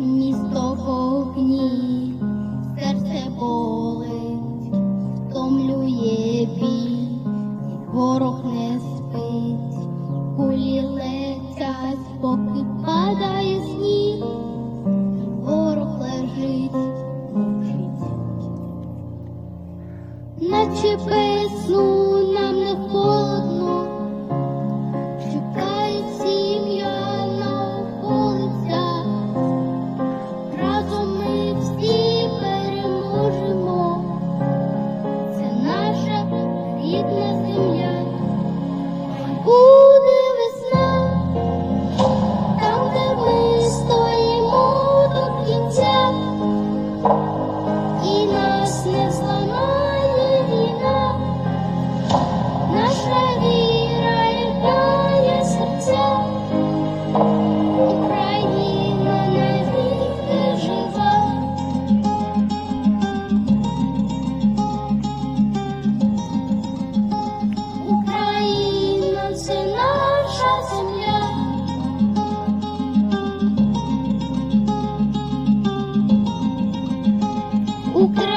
місто вогні, серце болить, втомлює біль, ворог не спить, кулі летять, поки падає сніг, ворог лежить, мовчить, наче без сну нам. Oh. Україна